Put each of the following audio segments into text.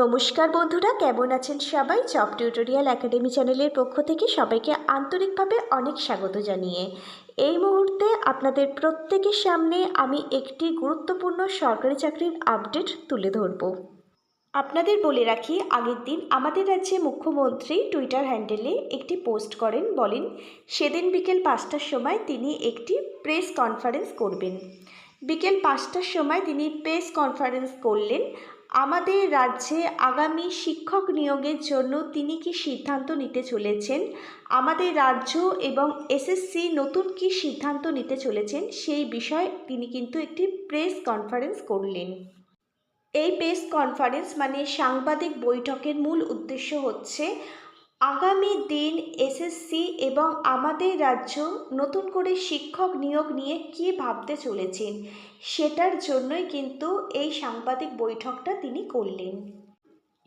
নমস্কার বন্ধুরা, কেমন আছেন সবাই? জব টিউটোরিয়াল একাডেমি চ্যানেলের পক্ষ থেকে সবাইকে আন্তরিকভাবে অনেক স্বাগত জানিয়ে। এই মুহূর্তে আপনাদের প্রত্যেকের সামনে আমি একটি গুরুত্বপূর্ণ সরকারি চাকরির আপডেট তুলে ধরব। আপনাদের বলে রাখি, আগের দিন আমাদের রাজ্যে মুখ্যমন্ত্রী টুইটার হ্যান্ডেলে একটি পোস্ট করেন, বলেন, সেদিন বিকেল পাঁচটার সময় তিনি একটি প্রেস কনফারেন্স করবেন। বিকেল পাঁচটার সময় তিনি প্রেস কনফারেন্স করলেন। আমাদের রাজ্যে আগামী শিক্ষক নিয়োগের জন্য তিনি কি সিদ্ধান্ত নিতে চলেছেন? আমাদের রাজ্য এবং এসএসসি নতুন কি সিদ্ধান্ত নিতে চলেছেন? সেই বিষয়ে তিনি কিন্তু একটি প্রেস কনফারেন্স করলেন। এই প্রেস কনফারেন্স মানে সাংবাদিক বৈঠকের মূল উদ্দেশ্য হচ্ছে, আগামী দিন এসএসসি এবং আমাদের রাজ্য নতুন করে শিক্ষক নিয়োগ নিয়ে কী ভাবতে চলেছেন? সেটার জন্যই কিন্তু এই সাংবাদিক বৈঠকটা তিনি করলেন।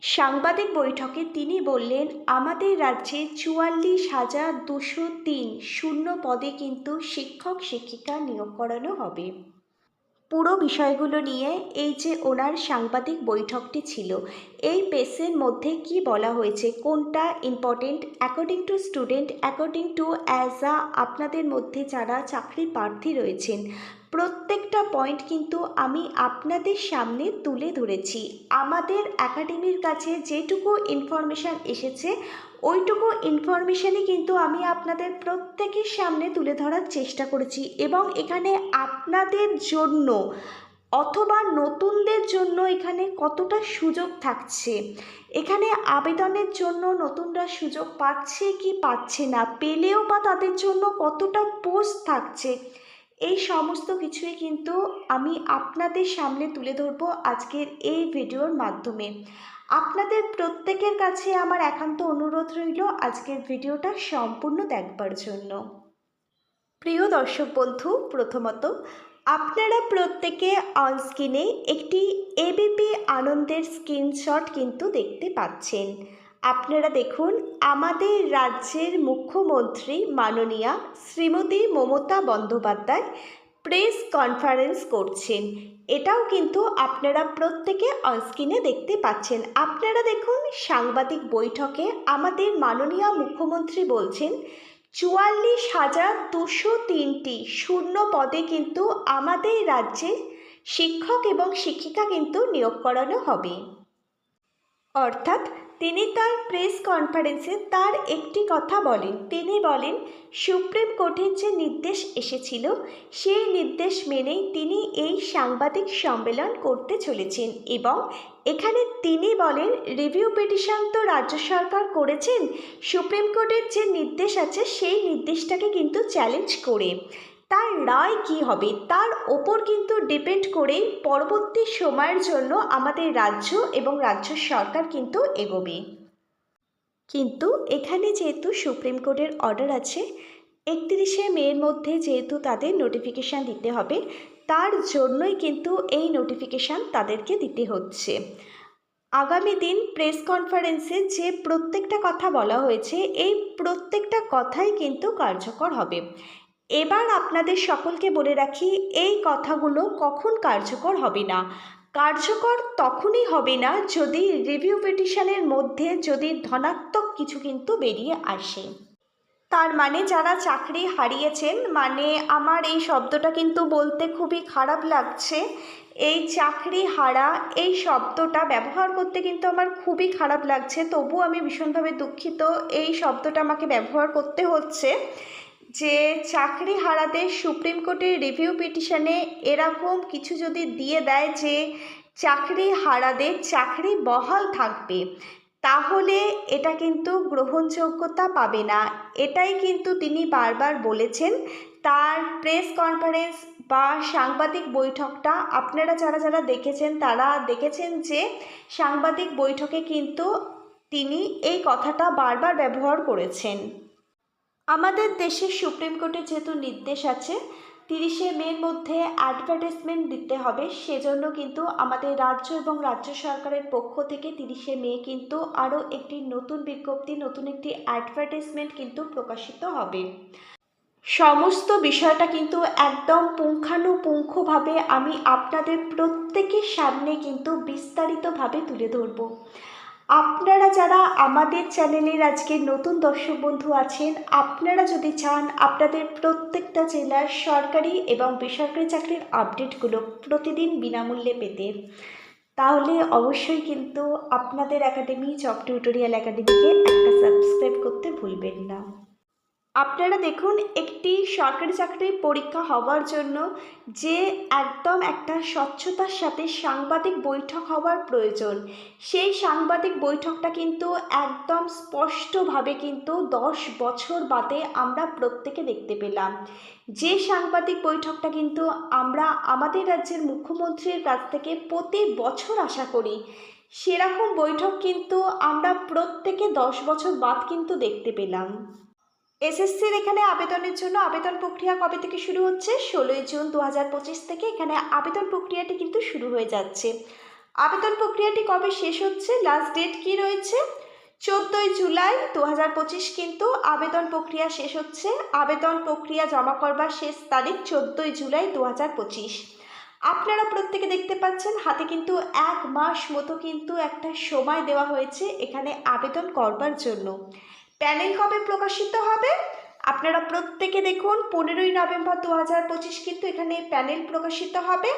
সাংবাদিক বৈঠকে তিনি বললেন, আমাদের রাজ্যে চুয়াল্লিশ হাজার দুশো তিন শূন্য পদে কিন্তু শিক্ষক শিক্ষিকা নিয়োগ করানো হবে। পুরো বিষয়গুলো নিয়ে এই যে ওনার সাংবাদিক বৈঠকটি ছিল, এই পেসের মধ্যে কি বলা হয়েছে, কোনটা important according to student according to as a আপনাদের মধ্যে যারা চাকরি প্রার্থী রয়েছেন প্রত্যেকটা পয়েন্ট কিন্তু আমি আপনাদের সামনে তুলে ধরেছি। আমাদের একাডেমির কাছে যেটুকু ইনফরমেশান এসেছে, ওইটুকু ইনফরমেশানই কিন্তু আমি আপনাদের প্রত্যেকের সামনে তুলে ধরার চেষ্টা করেছি এবং এখানে আপনাদের জন্য অথবা নতুনদের জন্য এখানে কতটা সুযোগ থাকছে, এখানে আবেদনের জন্য নতুনরা সুযোগ পাচ্ছে কি পাচ্ছে না, পেলেও বা তাদের জন্য কতটা পোস্ট থাকছে এই সমস্ত কিছুই কিন্তু আমি আপনাদের সামনে তুলে ধরবো আজকের এই ভিডিওর মাধ্যমে। আপনাদের প্রত্যেকের কাছে আমার একান্ত অনুরোধ রইল আজকের ভিডিওটা সম্পূর্ণ দেখবার জন্য। প্রিয় দর্শক বন্ধু, প্রথমত, আপনারা প্রত্যেকে অনস্ক্রিনে একটি এবিপি আনন্দের স্ক্রিনশট কিন্তু দেখতে পাচ্ছেন। আপনারা দেখুন আমাদের রাজ্যের মুখ্যমন্ত্রী মাননীয়া শ্রীমতী মমতা বন্দ্যোপাধ্যায় প্রেস কনফারেন্স করছেন। এটাও কিন্তু আপনারা প্রত্যেকে অনস্ক্রিনে দেখতে পাচ্ছেন। আপনারা দেখুন সাংবাদিক বৈঠকে আমাদের মাননীয় মুখ্যমন্ত্রী বলছেন, চুয়াল্লিশ হাজার দুশো তিনটি শূন্য পদে কিন্তু আমাদের রাজ্যে শিক্ষক এবং শিক্ষিকা কিন্তু নিয়োগ করানো হবে। অর্থাৎ তিনি তার প্রেস কনফারেন্সে তার একটি কথা বলেন। তিনি বলেন, সুপ্রিম কোর্টের যে নির্দেশ এসেছিল, সেই নির্দেশ মেনেই তিনি এই সাংবাদিক সম্মেলন করতে চলেছেন এবং এখানে তিনি বলেন, রিভিউ পিটিশন তো রাজ্য সরকার করেছেন। সুপ্রিম কোর্টের যে নির্দেশ আছে, সেই নির্দেশটাকে কিন্তু চ্যালেঞ্জ করে। তার রায় কি হবে? তার ওপর কিন্তু ডিপেন্ড করে পরবর্তী সময়ের জন্য আমাদের রাজ্য এবং রাজ্য সরকার কিন্তু এগোবে। কিন্তু এখানে যেহেতু সুপ্রিম কোর্টের অর্ডার আছে, একত্রিশে মের মধ্যে যেহেতু তাদের নোটিফিকেশান দিতে হবে, তার জন্যই কিন্তু এই নোটিফিকেশান তাদেরকে দিতে হচ্ছে। আগামী দিন প্রেস কনফারেন্সে যে প্রত্যেকটা কথা বলা হয়েছে, এই প্রত্যেকটা কথাই কিন্তু কার্যকর হবে। এবার আপনাদের সকলকে বলে রাখি, এই কথাগুলো কখন কার্যকর হবে না? কার্যকর তখনই হবে না যদি রিভিউ পিটিশনের মধ্যে যদি ধনাত্মক কিছু কিন্তু বেরিয়ে আসে। তার মানে যারা চাকরি হারিয়েছেন মানে আমার এই শব্দটা কিন্তু বলতে খুবই খারাপ লাগছে। এই চাকরি হারা, এই শব্দটা ব্যবহার করতে কিন্তু আমার খুবই খারাপ লাগছে। তবু আমি ভীষণভাবে দুঃখিত, এই শব্দটা আমাকে ব্যবহার করতে হচ্ছে। যে চাকরি হারাদের সুপ্রিম কোর্টের রিভিউ পিটিশনে এরকম কিছু যদি দিয়ে দেয় যে চাকরি হারাদের চাকরি বহাল থাকবে, তাহলে এটা কিন্তু গ্রহণযোগ্যতা পাবে না। এটাই কিন্তু তিনি বারবার বলেছেন। তার প্রেস কনফারেন্স বা সাংবাদিক বৈঠকটা আপনারা যারা যারা দেখেছেন তারা দেখেছেন যে সাংবাদিক বৈঠকে কিন্তু তিনি এই কথাটা বারবার ব্যবহার করেছেন। আমাদের দেশের সুপ্রিম কোর্টের যেহেতু নির্দেশ আছে, তিরিশে মের মধ্যে অ্যাডভার্টাইজমেন্ট দিতে হবে, সেজন্য কিন্তু আমাদের রাজ্য এবং রাজ্য সরকারের পক্ষ থেকে তিরিশে মে কিন্তু আরও একটি নতুন বিজ্ঞপ্তি, নতুন একটি অ্যাডভার্টাইজমেন্ট কিন্তু প্রকাশিত হবে। সমস্ত বিষয়টা কিন্তু একদম পুঙ্খানুপুঙ্খভাবে আমি আপনাদের প্রত্যেকের সামনে কিন্তু বিস্তারিতভাবে তুলে ধরব। আপনারা যারা আমাদের চ্যানেলের আজকে নতুন দর্শক বন্ধু আছেন, আপনারা যদি চান আপনাদের প্রত্যেকটা জেলার সরকারি এবং বেসরকারি চাকরির আপডেটগুলো প্রতিদিন বিনামূল্যে পেতে, তাহলে অবশ্যই কিন্তু আপনাদের একাডেমি জব টিউটোরিয়াল একাডেমিকে একটা সাবস্ক্রাইব করতে ভুলবেন না। আপনারা দেখুন একটি সরকারি চাকরির পরীক্ষা হওয়ার জন্য যে একদম একটা স্বচ্ছতার সাথে সাংবাদিক বৈঠক হওয়ার প্রয়োজন। সেই সাংবাদিক বৈঠকটা কিন্তু একদম স্পষ্টভাবে কিন্তু দশ বছর বাদে আমরা প্রত্যেকে দেখতে পেলাম। যে সাংবাদিক বৈঠকটা কিন্তু আমরা আমাদের রাজ্যের মুখ্যমন্ত্রীর কাছ থেকে প্রতি বছর আশা করি, সেরকম বৈঠক কিন্তু আমরা প্রত্যেকে দশ বছর বাদ কিন্তু দেখতে পেলাম। এসএসসির এখানে আবেদনের জন্য আবেদন প্রক্রিয়া কবে থেকে শুরু হচ্ছে? ষোলোই জুন দু হাজার পঁচিশ থেকে এখানে আবেদন প্রক্রিয়াটি কিন্তু শুরু হয়ে যাচ্ছে। আবেদন প্রক্রিয়াটি কবে শেষ হচ্ছে? লাস্ট ডেট কি রয়েছে? চোদ্দোই জুলাই দু হাজার পঁচিশ কিন্তু আবেদন প্রক্রিয়া শেষ হচ্ছে। আবেদন প্রক্রিয়া জমা করবার শেষ তারিখ চোদ্দোই জুলাই দু হাজার পঁচিশ। আপনারা প্রত্যেকে দেখতে পাচ্ছেন, হাতে কিন্তু এক মাস মতো কিন্তু একটা সময় দেওয়া হয়েছে এখানে আবেদন করবার জন্য। প্যানেল কবে প্রকাশিত হবে? আপনারা প্রত্যেকে দেখুন, পনেরোই নভেম্বর দু হাজার পঁচিশ কিন্তু এখানে প্যানেল প্রকাশিত হবে।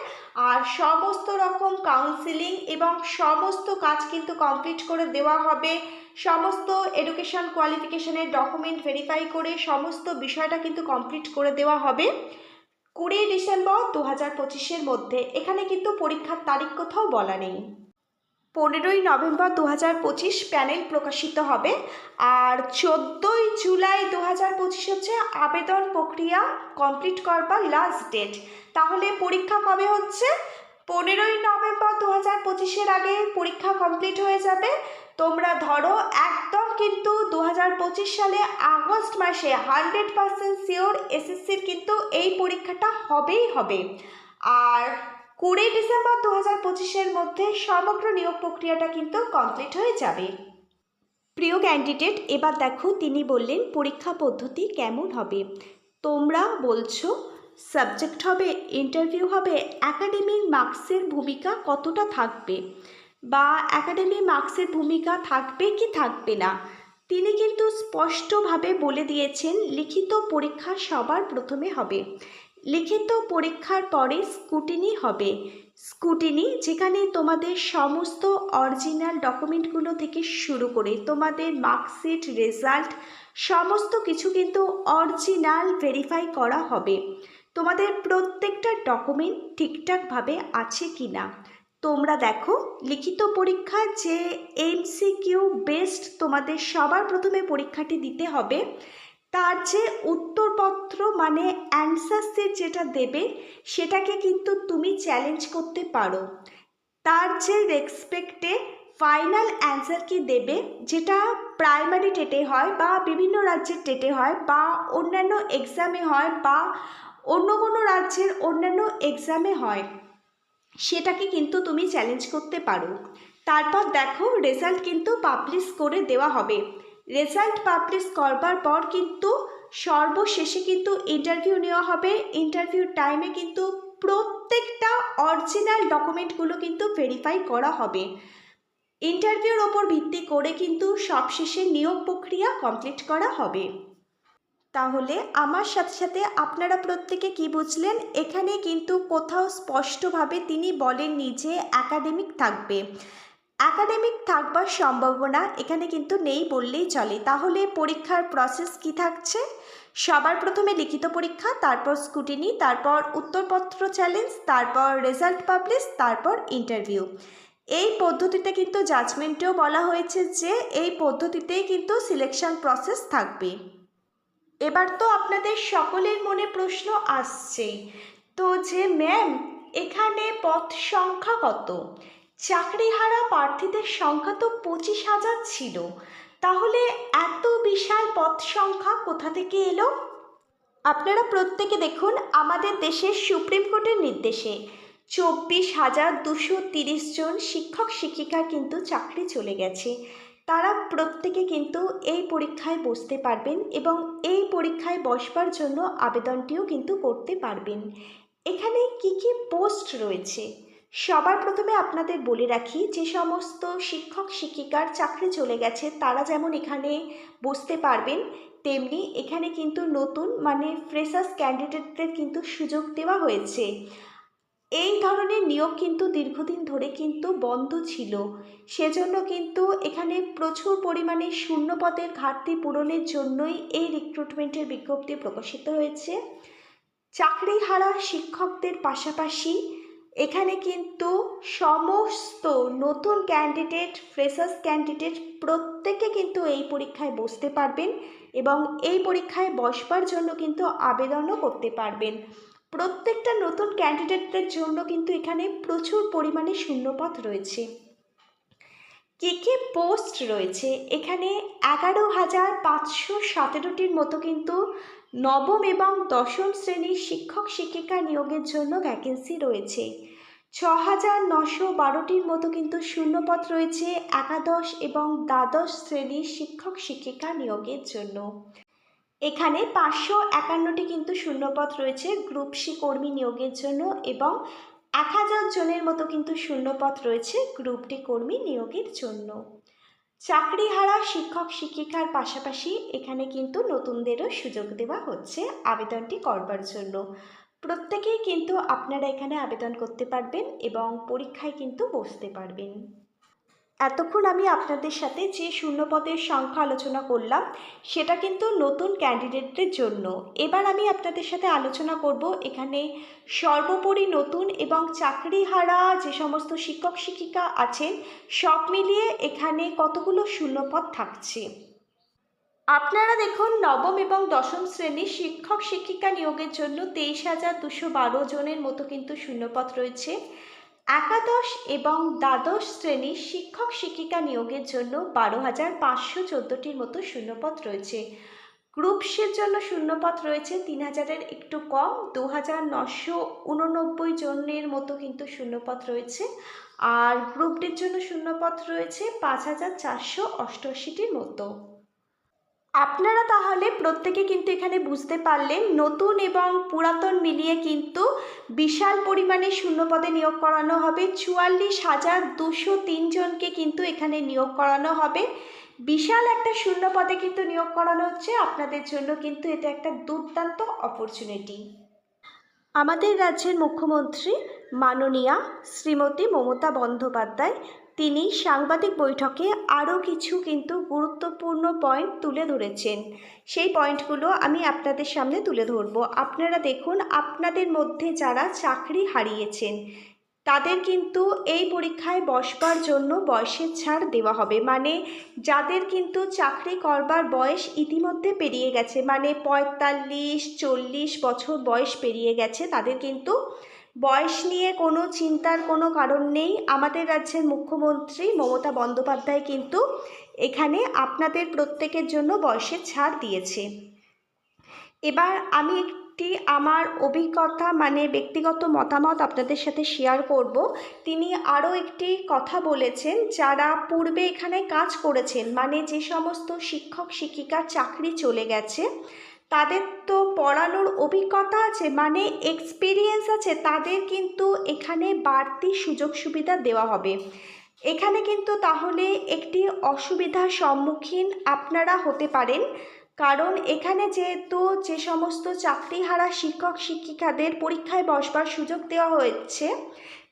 আর সমস্ত রকম কাউন্সিলিং এবং সমস্ত কাজ কিন্তু কমপ্লিট করে দেওয়া হবে। সমস্ত এডুকেশন কোয়ালিফিকেশনের ডকুমেন্ট ভেরিফাই করে সমস্ত বিষয়টা কিন্তু কমপ্লিট করে দেওয়া হবে। কুড়ি ডিসেম্বর দু হাজার পঁচিশের মধ্যে। এখানে কিন্তু পরীক্ষার তারিখ কোথাও বলা নেই। পনেরোই নভেম্বর দু হাজার পঁচিশ প্যানেল প্রকাশিত হবে আর চোদ্দোই জুলাই দু হাজার পঁচিশ হচ্ছে আবেদন প্রক্রিয়া কমপ্লিট করবার লাস্ট ডেট তাহলে পরীক্ষা কবে হচ্ছে? পনেরোই নভেম্বর দু হাজার পঁচিশের আগে পরীক্ষা কমপ্লিট হয়ে যাবে। তোমরা ধরো একদম কিন্তু দু হাজার পঁচিশ সালে আগস্ট মাসে হান্ড্রেড পারসেন্ট শিওর এসএসসির কিন্তু এই পরীক্ষাটা হবেই হবে। আর কুড়ি ডিসেম্বর দু হাজার পঁচিশের মধ্যে সমগ্র নিয়োগ প্রক্রিয়াটা কিন্তু কমপ্লিট হয়ে যাবে। প্রিয় ক্যান্ডিডেট, এবার দেখো তিনি বললেন পরীক্ষা পদ্ধতি কেমন হবে। তোমরা বলছো সাবজেক্ট হবে, ইন্টারভিউ হবে, একাডেমিক মার্কসের ভূমিকা কতটা থাকবে? বা একাডেমি মার্কসের ভূমিকা থাকবে কি থাকবে না? তিনি কিন্তু স্পষ্টভাবে বলে দিয়েছেন লিখিত পরীক্ষা সবার প্রথমে হবে। লিখিত পরীক্ষার পরে স্কুটিনি হবে। স্কুটিনি যেখানে তোমাদের সমস্ত অরিজিনাল ডকুমেন্টগুলো থেকে শুরু করে তোমাদের মার্কশিট, রেজাল্ট, সমস্ত কিছু কিন্তু অরিজিনাল ভেরিফাই করা হবে। তোমাদের প্রত্যেকটা ডকুমেন্ট ঠিকঠাকভাবে আছে কি না তোমরা দেখো, লিখিত পরীক্ষা যে এমসিকিউ বেস্ট তোমাদের সবার প্রথমে পরীক্ষাটি দিতে হবে। তার যে উত্তরপত্র মানে অ্যান্সার সিট যেটা দেবে, সেটাকে কিন্তু তুমি চ্যালেঞ্জ করতে পারো। তার যে রেসপেক্টে ফাইনাল অ্যান্সার কি দেবে, যেটা প্রাইমারি টেটে হয় বা বিভিন্ন রাজ্যের টেটে হয় বা অন্যান্য এক্সামে হয় বা অন্য কোনো রাজ্যের অন্যান্য এক্সামে হয়, সেটাকে কিন্তু তুমি চ্যালেঞ্জ করতে পারো। তারপর দেখো রেজাল্ট কিন্তু পাবলিশ করে দেওয়া হবে। রেজাল্ট পাবলিশ করবার পর কিন্তু সর্বশেষে কিন্তু ইন্টারভিউ নেওয়া হবে। ইন্টারভিউ টাইমে কিন্তু প্রত্যেকটা অরিজিনাল ডকুমেন্টগুলো কিন্তু ভেরিফাই করা হবে। ইন্টারভিউর ওপর ভিত্তি করে কিন্তু সবশেষে নিয়োগ প্রক্রিয়া কমপ্লিট করা হবে। তাহলে আমার সাথে সাথে আপনারা প্রত্যেকে কি বুঝলেন? এখানে কিন্তু কোথাও স্পষ্টভাবে তিনি বলেননি যে একাডেমিক থাকবে। একাডেমিক থাকবার সম্ভাবনা এখানে কিন্তু নেই বললেই চলে। তাহলে পরীক্ষার প্রসেস কি থাকছে? সবার প্রথমে লিখিত পরীক্ষা, তারপর স্কুটিনি তারপর উত্তরপত্র চ্যালেঞ্জ তারপর রেজাল্ট পাবলিশ তারপর ইন্টারভিউ এই পদ্ধতিতে কিন্তু জাজমেন্টেও বলা হয়েছে যে এই পদ্ধতিতেই কিন্তু সিলেকশন প্রসেস থাকবে। এবার তো আপনাদের সকলের মনে প্রশ্ন আসছেই তো যে ম্যাম এখানে পথ সংখ্যা কত? চাকরিহারা প্রার্থীদের সংখ্যা তো পঁচিশ হাজার ছিল। তাহলে এত বিশাল পথ সংখ্যা কোথা থেকে এলো? আপনারা প্রত্যেকে দেখুন আমাদের দেশের সুপ্রিম কোর্টের নির্দেশে চব্বিশ হাজার দুশো তিরিশ জন শিক্ষক শিক্ষিকার কিন্তু চাকরি চলে গেছে। তারা প্রত্যেকে কিন্তু এই পরীক্ষায় বসতে পারবেন এবং এই পরীক্ষায় বসবার জন্য আবেদনটিও কিন্তু করতে পারবেন। এখানে কি কি পোস্ট রয়েছে? সবার প্রথমে আপনাদের বলে রাখি, যে সমস্ত শিক্ষক, শিক্ষিকার চাকরি চলে গেছে, তারা যেমন এখানে বসতে পারবেন, তেমনি এখানে কিন্তু নতুন মানে ফ্রেশার্স ক্যান্ডিডেটদের কিন্তু সুযোগ দেওয়া হয়েছে। এই ধরনের নিয়োগ কিন্তু দীর্ঘদিন ধরে কিন্তু বন্ধ ছিল। সেজন্য কিন্তু এখানে প্রচুর পরিমাণে শূন্য পদের ঘাটতি পূরণের জন্যই এই রিক্রুটমেন্টের বিজ্ঞপ্তি প্রকাশিত হয়েছে। চাকরি হারা শিক্ষকদের পাশাপাশি এখানে কিন্তু সমস্ত নতুন ক্যান্ডিডেট ফ্রেশার্স ক্যান্ডিডেট প্রত্যেকে কিন্তু এই পরীক্ষায় বসতে পারবেন এবং এই পরীক্ষায় বসবার জন্য কিন্তু আবেদনও করতে পারবেন। প্রত্যেকটা নতুন ক্যান্ডিডেটদের জন্য কিন্তু এখানে প্রচুর পরিমাণে শূন্যপথ রয়েছে। কী কী পোস্ট রয়েছে? এখানে এগারো হাজার পাঁচশো সতেরোটির মতো কিন্তু নবম এবং দশম শ্রেণির শিক্ষক শিক্ষিকা নিয়োগের জন্য ভ্যাকেন্সি রয়েছে। ছ হাজার নশো বারোটির মতো কিন্তু শূন্যপদ রয়েছে একাদশ এবং দ্বাদশ শ্রেণির শিক্ষক শিক্ষিকা নিয়োগের জন্য। এখানে পাঁচশো একান্নটি কিন্তু শূন্যপদ রয়েছে গ্রুপ সি কর্মী নিয়োগের জন্য এবং এক হাজার জনের মতো কিন্তু শূন্যপদ রয়েছে গ্রুপ ডি কর্মী নিয়োগের জন্য। চাকরিহারা শিক্ষক শিক্ষিকার পাশাপাশি এখানে কিন্তু নতুনদেরও সুযোগ দেওয়া হচ্ছে আবেদনটি করবার জন্য। প্রত্যেকেই কিন্তু আপনারা এখানে আবেদন করতে পারবেন এবং পরীক্ষায় কিন্তু বসতে পারবেন। এতক্ষণ আমি আপনাদের সাথে যে শূন্যপদের সংখ্যা আলোচনা করলাম, সেটা কিন্তু নতুন ক্যান্ডিডেটদের জন্য। এবার আমি আপনাদের সাথে আলোচনা করব এখানে সর্বোপরি নতুন এবং চাকরিহারা যে সমস্ত শিক্ষক শিক্ষিকা আছেন, সব মিলিয়ে এখানে কতগুলো শূন্যপদ থাকছে? আপনারা দেখুন, নবম এবং দশম শ্রেণির শিক্ষক শিক্ষিকা নিয়োগের জন্য তেইশ হাজার দুশো বারো জনের মতো কিন্তু শূন্যপদ রয়েছে। একাদশ এবং দ্বাদশ শ্রেণির শিক্ষক শিক্ষিকা নিয়োগের জন্য বারো হাজার পাঁচশো চোদ্দোটির মতো শূন্যপদ রয়েছে। গ্রুপ সির জন্য শূন্যপদ রয়েছে, তিন হাজারের একটু কম, দু হাজার নশো উননব্বই জনের মতো কিন্তু শূন্যপদ রয়েছে। আর গ্রুপ ডির জন্য শূন্যপদ রয়েছে, পাঁচ হাজার চারশো অষ্টআশিটির মতো। আপনারা তাহলে প্রত্যেকে কিন্তু এখানে বুঝতে পারলেন, নতুন এবং পুরাতন মিলিয়ে কিন্তু বিশাল পরিমাণে শূন্যপদে নিয়োগ করানো হবে। চুয়াল্লিশ হাজার দুশো তিনজনকে কিন্তু এখানে নিয়োগ করানো হবে। বিশাল একটা শূন্যপদে কিন্তু নিয়োগ করানো হচ্ছে। আপনাদের জন্য কিন্তু এটা একটা দুর্দান্ত অপরচুনিটি আমাদের রাজ্যের মুখ্যমন্ত্রী মাননীয়া শ্রীমতী মমতা বন্দ্যোপাধ্যায় তিনি সাংবাদিক বৈঠকে আরও কিছু কিন্তু গুরুত্বপূর্ণ পয়েন্ট তুলে ধরেছেন। সেই পয়েন্টগুলো আমি আপনাদের সামনে তুলে ধরবো। আপনারা দেখুন, আপনাদের মধ্যে যারা চাকরি হারিয়েছেন, তাদের কিন্তু এই পরীক্ষায় বসবার জন্য বয়সের ছাড় দেওয়া হবে। মানে যাদের কিন্তু চাকরি করবার বয়স ইতিমধ্যে পেরিয়ে গেছে মানে পঁয়তাল্লিশ, চল্লিশ বছর বয়স পেরিয়ে গেছে, তাদের কিন্তু বয়স নিয়ে কোনো চিন্তার কোনো কারণ নেই। আমাদের রাজ্যের মুখ্যমন্ত্রী মমতা বন্দ্যোপাধ্যায় কিন্তু এখানে আপনাদের প্রত্যেকের জন্য বয়সের ছাড় দিয়েছে। এবার আমি একটি আমার অভিজ্ঞতা মানে ব্যক্তিগত মতামত আপনাদের সাথে শেয়ার করব। তিনি আরও একটি কথা বলেছেন, যারা পূর্বে এখানে কাজ করেছেন মানে যে সমস্ত শিক্ষক শিক্ষিকার চাকরি চলে গেছে তাদের তো পড়ানোর অভিজ্ঞতা আছে মানে এক্সপিরিয়েন্স আছে, তাদের কিন্তু এখানে বাড়তি সুযোগ সুবিধা দেওয়া হবে। এখানে কিন্তু তাহলে একটি অসুবিধার সম্মুখীন আপনারা হতে পারেন, কারণ এখানে যেহেতু যে সমস্ত চাকরিহারা শিক্ষক শিক্ষিকাদের পরীক্ষায় বসবার সুযোগ দেওয়া হয়েছে,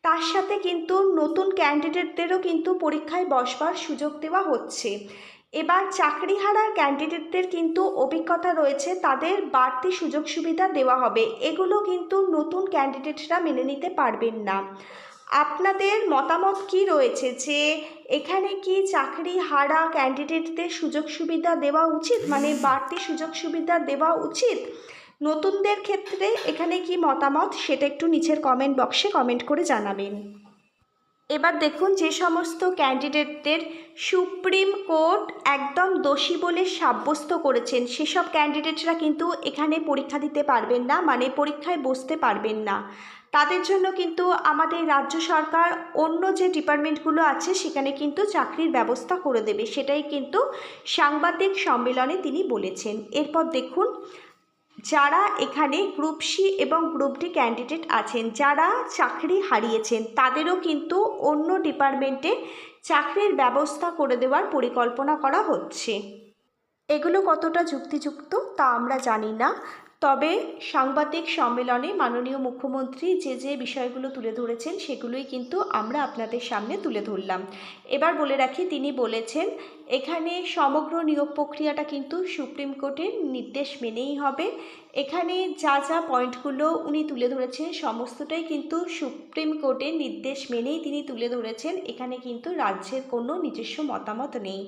তার সাথে কিন্তু নতুন ক্যান্ডিডেটদেরও কিন্তু পরীক্ষায় বসবার সুযোগ দেওয়া হচ্ছে। এবার চাকরিহারার ক্যান্ডিডেটদের কিন্তু অভিজ্ঞতা রয়েছে, তাদের বাড়তি সুযোগ সুবিধা দেওয়া হবে। এগুলো কিন্তু নতুন ক্যান্ডিডেটরা মেনে নিতে পারবেন না। আপনাদের মতামত কি রয়েছে যে এখানে কি চাকরি হারা ক্যান্ডিডেটদের সুযোগ সুবিধা দেওয়া উচিত? মানে বাড়তি সুযোগ সুবিধা দেওয়া উচিত? নতুনদের ক্ষেত্রে এখানে কি মতামত? সেটা একটু নিচের কমেন্ট বক্সে কমেন্ট করে জানাবেন। এবার দেখুন যে সমস্ত ক্যান্ডিডেটদের সুপ্রিম কোর্ট একদম দোষী বলে সাব্যস্ত করেছেন। সেসব ক্যান্ডিডেটরা কিন্তু এখানে পরীক্ষা দিতে পারবেন না মানে পরীক্ষায় বসতে পারবেন না। তাদের জন্য কিন্তু আমাদের রাজ্য সরকার অন্য যে ডিপার্টমেন্টগুলো আছে, সেখানে কিন্তু চাকরির ব্যবস্থা করে দেবে। সেটাই কিন্তু সাংবাদিক সম্মেলনে তিনি বলেছেন। এরপর দেখুন যারা এখানে গ্রুপ সি এবং গ্রুপ ডি ক্যান্ডিডেট আছেন, যারা চাকরি হারিয়েছেন, তাদেরও কিন্তু অন্য ডিপার্টমেন্টে চাকরির ব্যবস্থা করে দেওয়ার পরিকল্পনা করা হচ্ছে। এগুলো কতটা যুক্তিযুক্ত তা আমরা জানি না। তবে সাংবাদিক সম্মেলনে মাননীয় মুখ্যমন্ত্রী যে যে বিষয়গুলো তুলে ধরেছেন সেগুলোই কিন্তু আমরা আপনাদের সামনে তুলে ধরলাম। এবার বলে রাখি, তিনি বলেছেন, এখানে সমগ্র নিয়োগ প্রক্রিয়াটা কিন্তু সুপ্রিম কোর্টের নির্দেশ মেনেই হবে। এখানে যা যা পয়েন্টগুলো উনি তুলে ধরেছেন সমস্তটাই কিন্তু সুপ্রিম কোর্টের নির্দেশ মেনেই তিনি তুলে ধরেছেন। এখানে কিন্তু রাজ্যের কোনো নিজস্ব মতামত নেই।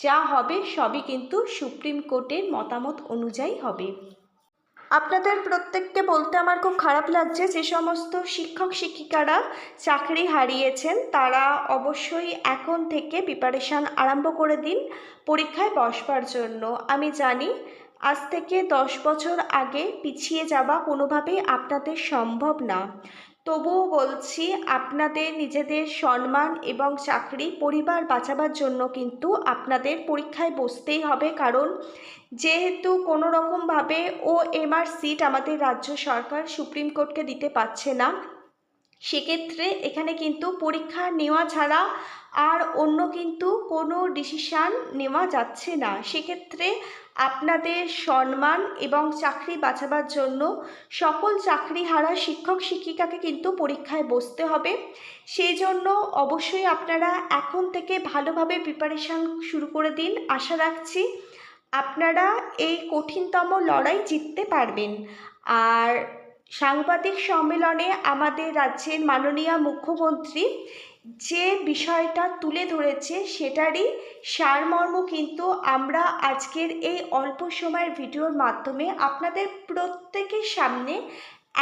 যা হবে সবই কিন্তু সুপ্রিম কোর্টের মতামত অনুযায়ী হবে। আপনাদের প্রত্যেককে বলতে আমার খুব খারাপ লাগছে যে সমস্ত শিক্ষক শিক্ষিকারা চাকরি হারিয়েছেন, তারা অবশ্যই এখন থেকে প্রিপারেশান আরম্ভ করে দিন পরীক্ষায় বসবার জন্য। আমি জানি আজ থেকে দশ বছর আগে পিছিয়ে যাওয়া কোনোভাবেই আপনাদের সম্ভব না। তবুও বলছি, আপনাদের নিজেদের সম্মান এবং চাকরি পরিবার বাঁচাবার জন্য কিন্তু আপনাদের পরীক্ষায় বসতেই হবে। কারণ যেহেতু কোনো রকমভাবে ও এমআর সিট আমাদের রাজ্য সরকার সুপ্রিম কোর্টকে দিতে পারছে না, সেক্ষেত্রে এখানে কিন্তু পরীক্ষা নেওয়া ছাড়া আর অন্য কিন্তু কোনো ডিসিশান নেওয়া যাচ্ছে না। সেক্ষেত্রে আপনাদের সম্মান এবং চাকরি বাঁচাবার জন্য সকল চাকরিহারা শিক্ষক শিক্ষিকাকে কিন্তু পরীক্ষায় বসতে হবে। সেই জন্য অবশ্যই আপনারা এখন থেকে ভালোভাবে প্রিপারেশান শুরু করে দিন। আশা রাখছি আপনারা এই কঠিনতম লড়াই জিততে পারবেন। আর সাংবাদিক সম্মেলনে আমাদের রাজ্যের মাননীয় মুখ্যমন্ত্রী যে বিষয়টা তুলে ধরেছে সেটারই সারমর্ম কিন্তু আমরা আজকের এই অল্প সময়ের ভিডিওর মাধ্যমে আপনাদের প্রত্যেকের সামনে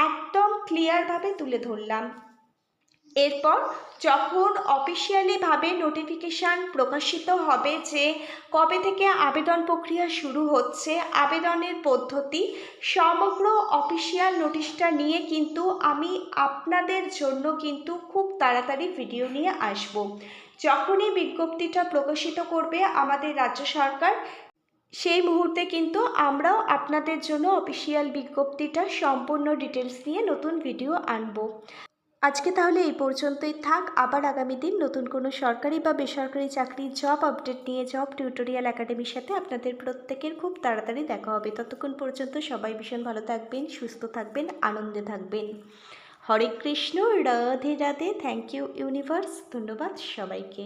একদম ক্লিয়ারভাবে তুলে ধরলাম। এরপর যখন অফিসিয়ালিভাবে নোটিফিকেশান প্রকাশিত হবে যে কবে থেকে আবেদন প্রক্রিয়া শুরু হচ্ছে, আবেদনের পদ্ধতি, সমগ্র অফিসিয়াল নোটিশটা নিয়ে কিন্তু আমি আপনাদের জন্য কিন্তু খুব তাড়াতাড়ি ভিডিও নিয়ে আসব। যখনই বিজ্ঞপ্তিটা প্রকাশিত করবে আমাদের রাজ্য সরকার, সেই মুহূর্তে কিন্তু আমরাও আপনাদের জন্য অফিসিয়াল বিজ্ঞপ্তিটা সম্পূর্ণ ডিটেলস নিয়ে নতুন ভিডিও আনব। আজকে তাহলে এই পর্যন্তই থাক। আবার আগামী দিন নতুন কোনো সরকারি বা বেসরকারি চাকরির জব আপডেট নিয়ে জব টিউটোরিয়াল একাডেমির সাথে আপনাদের প্রত্যেকের খুব তাড়াতাড়ি দেখা হবে। ততক্ষণ পর্যন্ত সবাই ভীষণ ভালো থাকবেন, সুস্থ থাকবেন, আনন্দে থাকবেন। Hare Krishna, Radhe Radhe. Thank you universe ধন্যবাদ সবাইকে।